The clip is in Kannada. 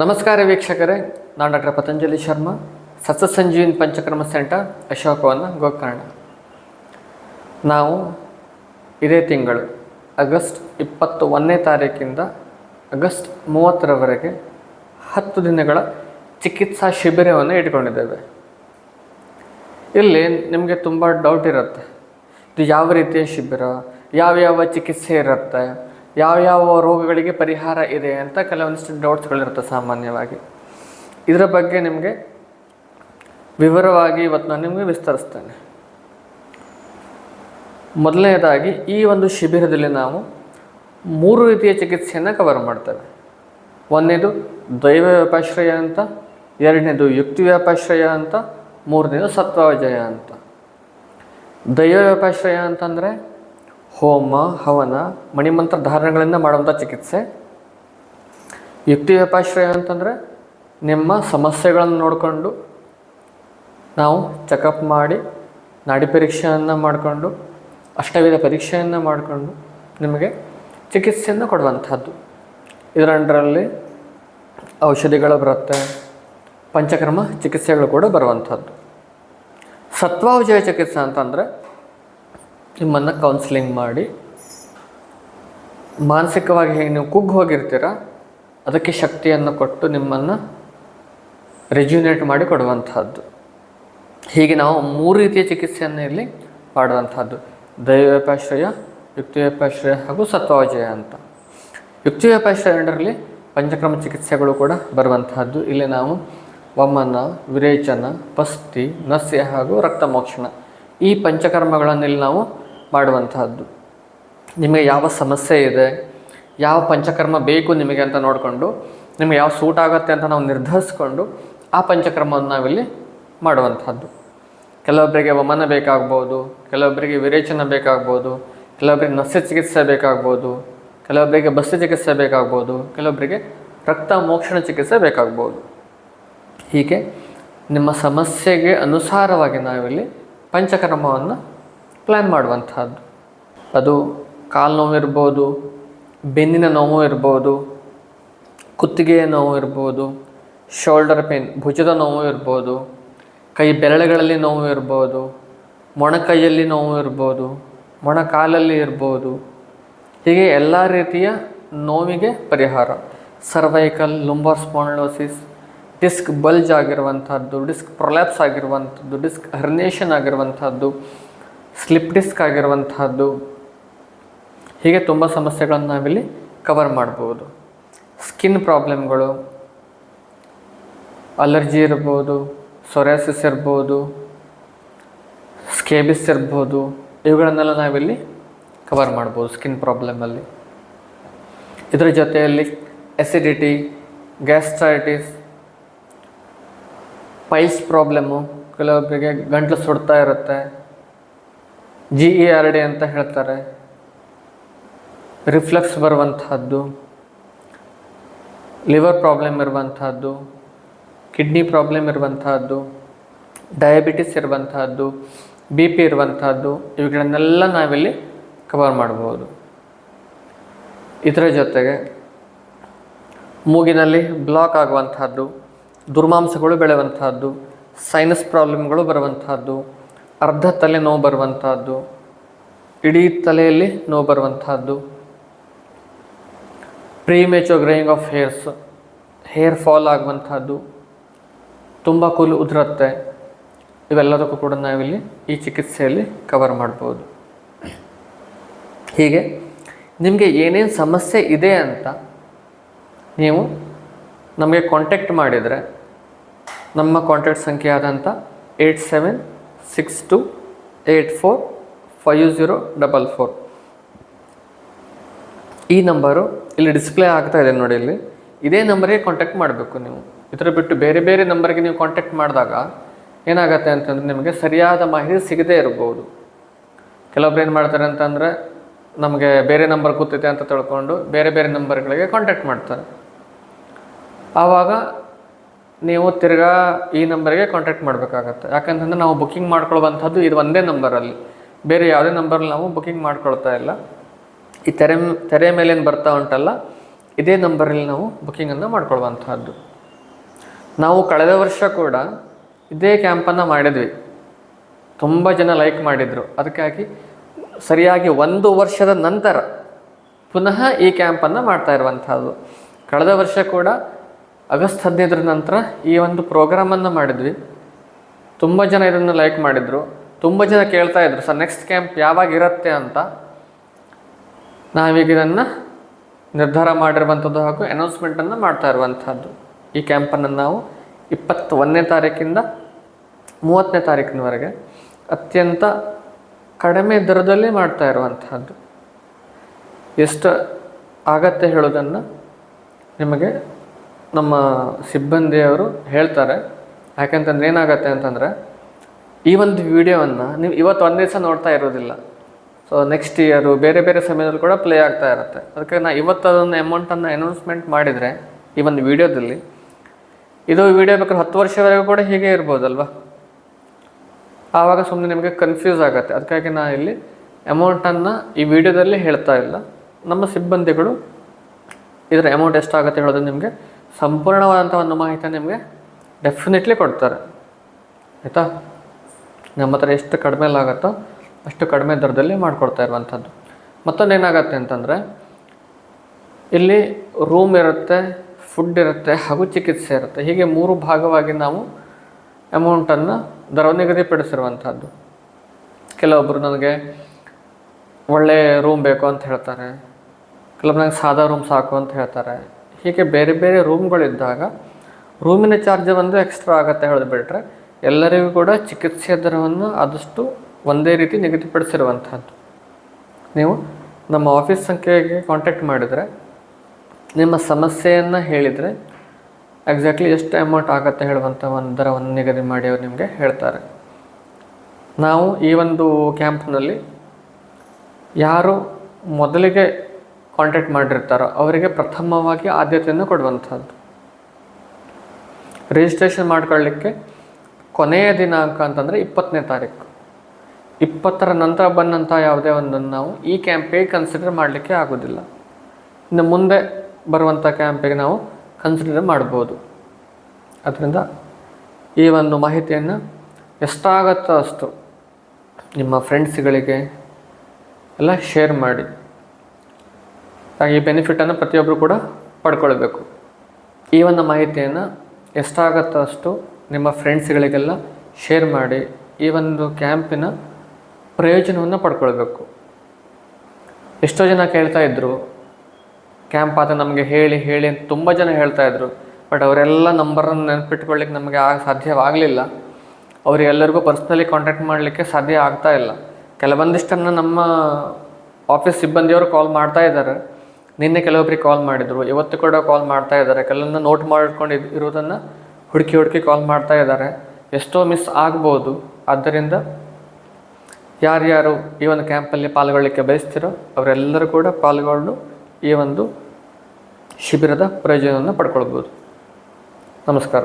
ನಮಸ್ಕಾರ ವೀಕ್ಷಕರೇ, ನಾನು ಡಾಕ್ಟರ್ ಪತಂಜಲಿ ಶರ್ಮಾ ಸತ್ಸ ಸಂಜೀವಿನ್ ಪಂಚಕರ್ಮ ಸೆಂಟರ್, ಅಶೋಕವನ, ಗೋಕರ್ಣ. ನಾವು ಇದೇ ತಿಂಗಳು, ಆಗಸ್ಟ್ ಇಪ್ಪತ್ತು ಒಂದನೇ ತಾರೀಕಿಂದ ಆಗಸ್ಟ್ ಮೂವತ್ತರವರೆಗೆ ಹತ್ತು ದಿನಗಳ ಚಿಕಿತ್ಸಾ ಶಿಬಿರವನ್ನು ಇಟ್ಕೊಂಡಿದ್ದೇವೆ. ಇಲ್ಲಿ ನಿಮಗೆ ತುಂಬ ಡೌಟ್ ಇರುತ್ತೆ. ಇದು ಯಾವ ರೀತಿಯ ಶಿಬಿರ? ಯಾವ್ಯಾವ ಚಿಕಿತ್ಸೆ ಇರುತ್ತೆ? ಯಾವ್ಯಾವ ರೋಗಗಳಿಗೆ ಪರಿಹಾರ ಇದೆ ಅಂತ ಕೆಲವೊಂದಿಷ್ಟು ಡೌಟ್ಸ್ಗಳಿರುತ್ತೆ ಸಾಮಾನ್ಯವಾಗಿ. ಇದರ ಬಗ್ಗೆ ನಿಮಗೆ ವಿವರವಾಗಿ ಇವತ್ತು ನಾನು ನಿಮಗೆ ವಿಸ್ತರಿಸ್ತೇನೆ. ಮೊದಲನೇದಾಗಿ, ಈ ಒಂದು ಶಿಬಿರದಲ್ಲಿ ನಾವು ಮೂರು ರೀತಿಯ ಚಿಕಿತ್ಸೆಯನ್ನು ಕವರ್ ಮಾಡ್ತೇವೆ. ಒಂದನೇದು ದೈವ ವ್ಯಾಪಾಶ್ರಯ ಅಂತ, ಎರಡನೇದು, ಯುಕ್ತಿ ವ್ಯಾಪಾಶ್ರಯ ಅಂತ, ಮೂರನೇದು ಸತ್ವಜಯ ಅಂತ. ದೈವ ವ್ಯಾಪಾಶ್ರಯ ಅಂತಂದರೆ ಹೋಮ, ಹವನ, ಮಣಿಮಂತ್ರ ಧಾರಣೆಗಳಿಂದ ಮಾಡುವಂಥ ಚಿಕಿತ್ಸೆ. ಯುಕ್ತಿ ವ್ಯಾಪಾಶ್ರಯ ಅಂತಂದರೆ ನಿಮ್ಮ ಸಮಸ್ಯೆಗಳನ್ನು ನೋಡಿಕೊಂಡು ನಾವು ಚೆಕಪ್ ಮಾಡಿ, ನಾಡಿ ಪರೀಕ್ಷೆಯನ್ನು ಮಾಡಿಕೊಂಡು, ಅಷ್ಟವಿಧ ಪರೀಕ್ಷೆಯನ್ನು ಮಾಡಿಕೊಂಡು ನಿಮಗೆ ಚಿಕಿತ್ಸೆಯನ್ನು ಕೊಡುವಂಥದ್ದು ಇದರಲ್ಲಿ ಔಷಧಿಗಳು ಬರುತ್ತೆ, ಪಂಚಕರ್ಮ ಚಿಕಿತ್ಸೆಗಳು ಕೂಡ ಬರುವಂಥದ್ದು ಸತ್ವಾವಜಯ ಚಿಕಿತ್ಸೆ ಅಂತಂದರೆ ನಿಮ್ಮನ್ನು ಕೌನ್ಸಿಲಿಂಗ್ ಮಾಡಿ. ಮಾನಸಿಕವಾಗಿ ಹೇಗೆ ನೀವು ಕುಗ್ಗಿ ಹೋಗಿರ್ತೀರ? ಅದಕ್ಕೆ ಶಕ್ತಿಯನ್ನು ಕೊಟ್ಟು ನಿಮ್ಮನ್ನು ರೆಜ್ಯುನೇಟ್ ಮಾಡಿ ಕೊಡುವಂತಹದ್ದು. ಹೀಗೆ ನಾವು ಮೂರು ರೀತಿಯ ಚಿಕಿತ್ಸೆಯನ್ನು ಇಲ್ಲಿ ಮಾಡುವಂಥದ್ದು ದೈವಪಾಶ್ರಯ ಯುಕ್ತಿವ್ಯಪಾಶ್ರಯ ಹಾಗೂ ಸತ್ವಾಜಯ ಅಂತ. ಯುಕ್ತಿವ್ಯಪಾಶ್ರಯ ಎರಡರಲ್ಲಿ ಪಂಚಕ್ರಮ ಚಿಕಿತ್ಸೆಗಳು ಕೂಡ ಬರುವಂತಹದ್ದು. ಇಲ್ಲಿ ನಾವು ವಮನ, ವಿರೇಚನ, ಪಸ್ತಿ, ನಸ್ಯ ಹಾಗೂ ರಕ್ತಮೋಕ್ಷಣ. ಈ ಪಂಚಕರ್ಮಗಳನ್ನು ಇಲ್ಲಿ ನಾವು ಮಾಡುವಂತಹದ್ದು. ನಿಮಗೆ ಯಾವ ಸಮಸ್ಯೆ ಇದೆ, ಯಾವ ಪಂಚಕರ್ಮ ಬೇಕು ನಿಮಗೆ ಅಂತ ನೋಡಿಕೊಂಡು, ನಿಮಗೆ ಯಾವ ಸೂಟ್ ಆಗುತ್ತೆ ಅಂತ ನಾವು ನಿರ್ಧರಿಸ್ಕೊಂಡು, ಆ ಪಂಚಕರ್ಮವನ್ನು ನಾವಿಲ್ಲಿ ಮಾಡುವಂಥದ್ದು ಕೆಲವೊಬ್ಬರಿಗೆ ವಮನ ಬೇಕಾಗ್ಬೋದು ಕೆಲವೊಬ್ಬರಿಗೆ ವಿರೇಚನ ಬೇಕಾಗ್ಬೋದು ಕೆಲವೊಬ್ಬರಿಗೆ ನಸ್ಯ ಚಿಕಿತ್ಸೆ ಬೇಕಾಗ್ಬೋದು ಕೆಲವೊಬ್ಬರಿಗೆ ಬಸ್ ಚಿಕಿತ್ಸೆ ಬೇಕಾಗ್ಬೋದು ಕೆಲವೊಬ್ಬರಿಗೆ ರಕ್ತ ಮೋಕ್ಷಣ ಚಿಕಿತ್ಸೆ ಬೇಕಾಗ್ಬೋದು. ಹೀಗೆ ನಿಮ್ಮ ಸಮಸ್ಯೆಗೆ ಅನುಸಾರವಾಗಿ ನಾವಿಲ್ಲಿ ಪಂಚಕರ್ಮವನ್ನು ಪ್ಲ್ಯಾನ್ ಮಾಡುವಂಥದ್ದು. ಅದು ಕಾಲು ನೋವು ಇರ್ಬೋದು, ಬೆನ್ನಿನ ನೋವು ಇರ್ಬೋದು, ಕುತ್ತಿಗೆಯ ನೋವು ಇರ್ಬೋದು ಶೋಲ್ಡರ್ ಪೇನ್ ಭುಜದ ನೋವು ಇರ್ಬೋದು, ಕೈ ಬೆರಳುಗಳಲ್ಲಿ ನೋವು ಇರ್ಬೋದು ಮೊಣಕೈಯಲ್ಲಿ ನೋವು ಇರ್ಬೋದು ಮೊಣಕಾಲಲ್ಲಿ ಇರ್ಬೋದು. ಹೀಗೆ ಎಲ್ಲ ರೀತಿಯ ನೋವಿಗೆ ಪರಿಹಾರ. Cervical lumbar spondylosis disc bulge ಆಗಿರುವಂಥದ್ದು ಡಿಸ್ಕ್ ಪ್ರೊಲ್ಯಾಪ್ಸ್ ಆಗಿರುವಂಥದ್ದು ಡಿಸ್ಕ್ ಹರ್ನೇಷನ್ ಆಗಿರುವಂಥದ್ದು. ಸ್ಲಿಪ್ ಡಿಸ್ಕ್ ಆಗಿರುವಂತಹದ್ದು. ಹೀಗೆ ತುಂಬ ಸಮಸ್ಯೆಗಳನ್ನು ನಾವಿಲ್ಲಿ ಕವರ್ ಮಾಡ್ಬೋದು. ಸ್ಕಿನ್ ಪ್ರಾಬ್ಲಮ್ಗಳು, ಅಲರ್ಜಿ ಇರ್ಬೋದು ಸೊರಾಸಿಸ್ ಇರ್ಬೋದು, ಸ್ಕೇಬಿಸ್ ಇರ್ಬೋದು, ಇವುಗಳನ್ನೆಲ್ಲ ನಾವಿಲ್ಲಿ ಕವರ್ ಮಾಡ್ಬೋದು ಸ್ಕಿನ್ ಪ್ರಾಬ್ಲಮಲ್ಲಿ. ಇದರ ಜೊತೆಯಲ್ಲಿ ಎಸಿಡಿಟಿ ಗ್ಯಾಸ್ಟ್ರೈಟಿಸ್ ಪೈಲ್ಸ್ ಪ್ರಾಬ್ಲಮ್ಮು ಕೆಲವೊಬ್ಬರಿಗೆ ಗಂಟಲು ಸುಡ್ತಾ ಇರುತ್ತೆ. ಜಿ ಇ ಆರ್ ಡಿ ಅಂತ ಹೇಳ್ತಾರೆ. ರಿಫ್ಲೆಕ್ಸ್ ಬರುವಂತಹದ್ದು ಲಿವರ್ ಪ್ರಾಬ್ಲಮ್ ಇರುವಂತಹದ್ದು ಕಿಡ್ನಿ ಪ್ರಾಬ್ಲಮ್ ಇರುವಂತಹದ್ದು ಡಯಾಬಿಟಿಸ್ ಇರುವಂತಹದ್ದು ಬಿ ಪಿ ಇರುವಂತಹದ್ದು, ಇವುಗಳನ್ನೆಲ್ಲ ನಾವಿಲ್ಲಿ ಕವರ್ ಮಾಡ್ಬೋದು. ಇದರ ಜೊತೆಗೆ ಮೂಗಿನಲ್ಲಿ ಬ್ಲಾಕ್ ಆಗುವಂತಹದ್ದು, ದುರ್ಮಾಂಸಗಳು ಬೆಳೆಯುವಂತಹದ್ದು ಸೈನಸ್ ಪ್ರಾಬ್ಲಮ್ಗಳು ಬರುವಂತಹದ್ದು ಅರ್ಧ ತಲೆ ನೋವು ಬರುವಂತಹದ್ದು, ಇಡೀ ತಲೆಯಲ್ಲಿ ನೋವು ಬರುವಂತಹದ್ದು premature growing of hairs hair fall ಆಗುವಂತಹದ್ದು, ತುಂಬ ಕೂಲು ಉದುರುತ್ತೆ, ಇವೆಲ್ಲದಕ್ಕೂ ಕೂಡ ನಾವಿಲ್ಲಿ ಈ ಚಿಕಿತ್ಸೆಯಲ್ಲಿ ಕವರ್ ಮಾಡ್ಬೋದು. ಹೀಗೆ ನಿಮಗೆ ಏನೇನು ಸಮಸ್ಯೆ ಇದೆ ಅಂತ ನೀವು ನಮಗೆ ಕಾಂಟ್ಯಾಕ್ಟ್ ಮಾಡಿದರೆ ನಮ್ಮ ಕಾಂಟ್ಯಾಕ್ಟ್ ಸಂಖ್ಯೆ ಆದಂಥ eight seven six two eight four five zero double four ಈ ನಂಬರು ಇಲ್ಲಿ ಡಿಸ್ಪ್ಲೇ ಆಗ್ತಾ ಇದೆ ನೋಡಿ ಇಲ್ಲಿ. ಇದೇ ನಂಬರಿಗೆ ಕಾಂಟ್ಯಾಕ್ಟ್ ಮಾಡಬೇಕು ನೀವು. ಇದರ ಬಿಟ್ಟು ಬೇರೆ ಬೇರೆ ನಂಬರ್ಗೆ ನೀವು ಕಾಂಟ್ಯಾಕ್ಟ್ ಮಾಡಿದಾಗ ಏನಾಗುತ್ತೆ ಅಂತಂದರೆ ನಿಮಗೆ ಸರಿಯಾದ ಮಾಹಿತಿ ಸಿಗದೇ ಇರ್ಬೋದು. ಕೆಲವೊಬ್ರು ಏನು ಮಾಡ್ತಾರೆ ಅಂತಂದರೆ ನಮಗೆ ಬೇರೆ ನಂಬರ್ ಕೂತೈತೆ ಅಂತ ತಿಳ್ಕೊಂಡು ಬೇರೆ ಬೇರೆ ನಂಬರ್ಗಳಿಗೆ ಕಾಂಟ್ಯಾಕ್ಟ್ ಮಾಡ್ತಾರೆ. ಆವಾಗ ನೀವು ತಿರ್ಗಾ ಈ ನಂಬರ್ಗೆ ಕಾಂಟ್ಯಾಕ್ಟ್ ಮಾಡಬೇಕಾಗತ್ತೆ. ಯಾಕಂತಂದ್ರೆ ನಾವು ಬುಕ್ಕಿಂಗ್ ಮಾಡ್ಕೊಳ್ಳುವಂಥದ್ದು ಇದು ಒಂದೇ ನಂಬರಲ್ಲಿ ಬೇರೆ ಯಾವುದೇ ನಂಬರಲ್ಲಿ ನಾವು ಬುಕ್ಕಿಂಗ್ ಮಾಡ್ಕೊಳ್ತಾ ಇಲ್ಲ. ಈ ತೆರೆ ತೆರೆ ಮೇಲೇನು ಬರ್ತಾ ಉಂಟಲ್ಲ, ಇದೇ ನಂಬರಲ್ಲಿ ನಾವು ಬುಕ್ಕಿಂಗನ್ನು ಮಾಡ್ಕೊಳ್ಳುವಂಥದ್ದು ನಾವು ಕಳೆದ ವರ್ಷ ಕೂಡ ಇದೇ ಕ್ಯಾಂಪನ್ನು ಮಾಡಿದ್ವಿ. ತುಂಬ ಜನ ಲೈಕ್ ಮಾಡಿದರು. ಅದಕ್ಕಾಗಿ ಸರಿಯಾಗಿ ಒಂದು ವರ್ಷದ ನಂತರ ಪುನಃ ಈ ಕ್ಯಾಂಪನ್ನು ಮಾಡ್ತಾ ಇರುವಂಥದ್ದು. ಕಳೆದ ವರ್ಷ ಕೂಡ ಆಗಸ್ಟ್ ಹದಿನೈದರ ನಂತರ ಈ ಒಂದು ಪ್ರೋಗ್ರಾಮನ್ನು ಮಾಡಿದ್ವಿ. ತುಂಬ ಜನ ಇದನ್ನು ಲೈಕ್ ಮಾಡಿದರು. ತುಂಬ ಜನ ಕೇಳ್ತಾ ಇದ್ರು, ಸರ್ ನೆಕ್ಸ್ಟ್ ಕ್ಯಾಂಪ್ ಯಾವಾಗ ಇರುತ್ತೆ ಅಂತ? ನಾವೀಗ ಇದನ್ನು ನಿರ್ಧಾರ ಮಾಡಿರುವಂಥದ್ದು ಹಾಗೂ ಅನೌನ್ಸ್ಮೆಂಟನ್ನು ಮಾಡ್ತಾ ಇರುವಂಥದ್ದು. ಈ ಕ್ಯಾಂಪನ್ನು ನಾವು ಇಪ್ಪತ್ತೊಂದನೇ ತಾರೀಕಿಂದ ಮೂವತ್ತನೇ ತಾರೀಕಿನವರೆಗೆ ಅತ್ಯಂತ ಕಡಿಮೆ ದರದಲ್ಲಿ ಮಾಡ್ತಾ ಇರುವಂಥದ್ದು. ಎಷ್ಟು ಆಗತ್ತೆ ಹೇಳೋದನ್ನು ನಿಮಗೆ ನಮ್ಮ ಸಿಬ್ಬಂದಿಯವರು ಹೇಳ್ತಾರೆ. ಯಾಕಂತಂದ್ರೆ ಏನಾಗುತ್ತೆ ಅಂತಂದರೆ, ಈ ಒಂದು ವಿಡಿಯೋವನ್ನು ನೀವು ಇವತ್ತು ಒಂದೇ ದಿವಸ ನೋಡ್ತಾ ಇರೋದಿಲ್ಲ. ಸೊ ನೆಕ್ಸ್ಟ್ ಇಯರು ಬೇರೆ ಬೇರೆ ಸಮಯದಲ್ಲಿ ಕೂಡ ಪ್ಲೇ ಆಗ್ತಾ ಇರುತ್ತೆ. ಅದಕ್ಕೆ ನಾ ಇವತ್ತು ಅದನ್ನು ಅಮೌಂಟನ್ನು ಅನೌನ್ಸ್ಮೆಂಟ್ ಮಾಡಿದರೆ ಈ ಒಂದು ವಿಡಿಯೋದಲ್ಲಿ, ಇದು ವಿಡಿಯೋ ಬೇಕಾದ್ರೆ ಹತ್ತು ವರ್ಷವರೆಗೂ ಕೂಡ ಹೀಗೆ ಇರ್ಬೋದಲ್ವಾ? ಆವಾಗ ಸುಮ್ಮನೆ ನಿಮಗೆ ಕನ್ಫ್ಯೂಸ್ ಆಗುತ್ತೆ. ಅದಕ್ಕಾಗಿ ನಾ ಇಲ್ಲಿ ಅಮೌಂಟನ್ನು ಈ ವಿಡಿಯೋದಲ್ಲಿ ಹೇಳ್ತಾ ಇಲ್ಲ. ನಮ್ಮ ಸಿಬ್ಬಂದಿಗಳು ಇದರ ಅಮೌಂಟ್ ಎಷ್ಟಾಗುತ್ತೆ ಹೇಳೋದು ನಿಮಗೆ ಸಂಪೂರ್ಣವಾದಂಥ ಒಂದು ಮಾಹಿತಿ ನಿಮಗೆ ಡೆಫಿನೆಟ್ಲಿ ಕೊಡ್ತಾರೆ. ಆಯಿತಾ? ನಮ್ಮ ಹತ್ರ ಎಷ್ಟು ಕಡಿಮೆಲಾಗುತ್ತೋ ಅಷ್ಟು ಕಡಿಮೆ ದರದಲ್ಲಿ ಮಾಡಿಕೊಡ್ತಾ ಇರುವಂಥದ್ದು. ಮತ್ತೊಂದು ಏನಾಗತ್ತೆ ಅಂತಂದರೆ, ಇಲ್ಲಿ ರೂಮ್ ಇರುತ್ತೆ ಫುಡ್ ಇರುತ್ತೆ, ಹಾಗೂ ಚಿಕಿತ್ಸೆ ಇರುತ್ತೆ. ಹೀಗೆ ಮೂರು ಭಾಗವಾಗಿ ನಾವು ಅಮೌಂಟನ್ನು ದರ ನಿಗದಿಪಡಿಸಿರುವಂಥದ್ದು. ಕೆಲವೊಬ್ಬರು ನನಗೆ ಒಳ್ಳೆಯ ರೂಮ್ ಬೇಕು ಅಂತ ಹೇಳ್ತಾರೆ. ಕೆಲವೊಬ್ರು ನನಗೆ ಸಾದಾ ರೂಮ್ ಸಾಕು ಅಂತ ಹೇಳ್ತಾರೆ. ಹೀಗೆ ಬೇರೆ ಬೇರೆ ರೂಮ್ಗಳಿದ್ದಾಗ ರೂಮಿನ ಚಾರ್ಜ್ ಒಂದು ಎಕ್ಸ್ಟ್ರಾ ಆಗುತ್ತೆ ಹೇಳಿದ್ಬಿಟ್ರೆ ಎಲ್ಲರಿಗೂ ಕೂಡ ಚಿಕಿತ್ಸೆಯ ದರವನ್ನು ಆದಷ್ಟು ಒಂದೇ ರೀತಿ ನಿಗದಿಪಡಿಸಿರುವಂಥದ್ದು ನೀವು ನಮ್ಮ ಆಫೀಸ್ ಸಂಖ್ಯೆಗೆ ಕಾಂಟ್ಯಾಕ್ಟ್ ಮಾಡಿದರೆ, ನಿಮ್ಮ ಸಮಸ್ಯೆಯನ್ನು ಹೇಳಿದರೆ ಎಕ್ಸಾಕ್ಟ್ಲಿ ಎಷ್ಟು ಅಮೌಂಟ್ ಆಗುತ್ತೆ ಹೇಳುವಂಥ ಒಂದು ದರವನ್ನು ನಿಗದಿ ಮಾಡಿ ಅವರು ನಿಮಗೆ ಹೇಳ್ತಾರೆ. ನಾವು ಈ ಒಂದು ಕ್ಯಾಂಪ್ನಲ್ಲಿ ಯಾರು ಮೊದಲಿಗೆ ಕಾಂಟ್ಯಾಕ್ಟ್ ಮಾಡಿರ್ತಾರೋ ಅವರಿಗೆ ಪ್ರಥಮವಾಗಿ ಆದ್ಯತೆಯನ್ನು ಕೊಡುವಂಥದ್ದು. ರಿಜಿಸ್ಟ್ರೇಷನ್ ಮಾಡ್ಕೊಳ್ಳಿಕ್ಕೆ ಕೊನೆಯ ದಿನಾಂಕ ಅಂತಂದರೆ ಇಪ್ಪತ್ತನೇ ತಾರೀಕು. ಇಪ್ಪತ್ತರ ನಂತರ ಬಂದಂಥ ಯಾವುದೇ ಒಂದನ್ನು ನಾವು ಈ ಕ್ಯಾಂಪಿಗೆ ಕನ್ಸಿಡರ್ ಮಾಡಲಿಕ್ಕೆ ಆಗೋದಿಲ್ಲ. ಇನ್ನು ಮುಂದೆ ಬರುವಂಥ ಕ್ಯಾಂಪಿಗೆ ನಾವು ಕನ್ಸಿಡರ್ ಮಾಡ್ಬೋದು. ಅದರಿಂದ ಈ ಒಂದು ಮಾಹಿತಿಯನ್ನು ಎಷ್ಟಾಗತ್ತೋ ಅಷ್ಟು ನಿಮ್ಮ ಫ್ರೆಂಡ್ಸ್ಗಳಿಗೆ ಎಲ್ಲ ಶೇರ್ ಮಾಡಿ. ಈ ಬೆನಿಫಿಟನ್ನು ಪ್ರತಿಯೊಬ್ಬರು ಕೂಡ ಪಡ್ಕೊಳ್ಬೇಕು. ಈ ಒಂದು ಮಾಹಿತಿಯನ್ನು ಎಷ್ಟಾಗುತ್ತೋ ಅಷ್ಟು ನಿಮ್ಮ ಫ್ರೆಂಡ್ಸ್ಗಳಿಗೆಲ್ಲ ಶೇರ್ ಮಾಡಿ ಈ ಒಂದು ಕ್ಯಾಂಪಿನ ಪ್ರಯೋಜನವನ್ನು ಪಡ್ಕೊಳ್ಬೇಕು. ಎಷ್ಟೋ ಜನ ಕೇಳ್ತಾ ಇದ್ದರು ಕ್ಯಾಂಪ್ ಆತ ನಮಗೆ ಹೇಳಿ ಹೇಳಿ ಅಂತ ತುಂಬ ಜನ ಹೇಳ್ತಾ ಇದ್ದರು ಬಟ್ ಅವರೆಲ್ಲ ನಂಬರನ್ನು ನೆನಪಿಟ್ಕೊಳ್ಳಿಕ್ಕೆ ನಮಗೆ ಆಗ ಸಾಧ್ಯವಾಗಲಿಲ್ಲ. ಅವರಿಗೆಲ್ಲರಿಗೂ ಪರ್ಸ್ನಲಿ ಕಾಂಟ್ಯಾಕ್ಟ್ ಮಾಡಲಿಕ್ಕೆ ಸಾಧ್ಯ ಆಗ್ತಾ ಇಲ್ಲ. ಕೆಲವೊಂದಿಷ್ಟನ್ನು ನಮ್ಮ ಆಫೀಸ್ ಸಿಬ್ಬಂದಿಯವರು ಕಾಲ್ ಮಾಡ್ತಾ ಇದ್ದಾರೆ. ನಿನ್ನೆ ಕೆಲವೊಬ್ಬರಿಗೆ ಕಾಲ್ ಮಾಡಿದರು. ಇವತ್ತು ಕೂಡ ಕಾಲ್ ಮಾಡ್ತಾ ಇದ್ದಾರೆ. ಕೆಲವನ್ನ ನೋಟ್ ಮಾಡಿಕೊಂಡು ಇರೋದನ್ನು ಹುಡುಕಿ ಹುಡುಕಿ ಕಾಲ್ ಮಾಡ್ತಾ ಇದ್ದಾರೆ. ಎಷ್ಟೋ ಮಿಸ್ ಆಗ್ಬೋದು. ಆದ್ದರಿಂದ ಯಾರ್ಯಾರು ಈ ಒಂದು ಕ್ಯಾಂಪಲ್ಲಿ ಪಾಲ್ಗೊಳ್ಳಿಕ್ಕೆ ಬಯಸ್ತಿರೋ ಅವರೆಲ್ಲರೂ ಕೂಡ ಪಾಲ್ಗೊಂಡು ಈ ಒಂದು ಶಿಬಿರದ ಪ್ರಯೋಜನವನ್ನು ಪಡ್ಕೊಳ್ಬೋದು. ನಮಸ್ಕಾರ.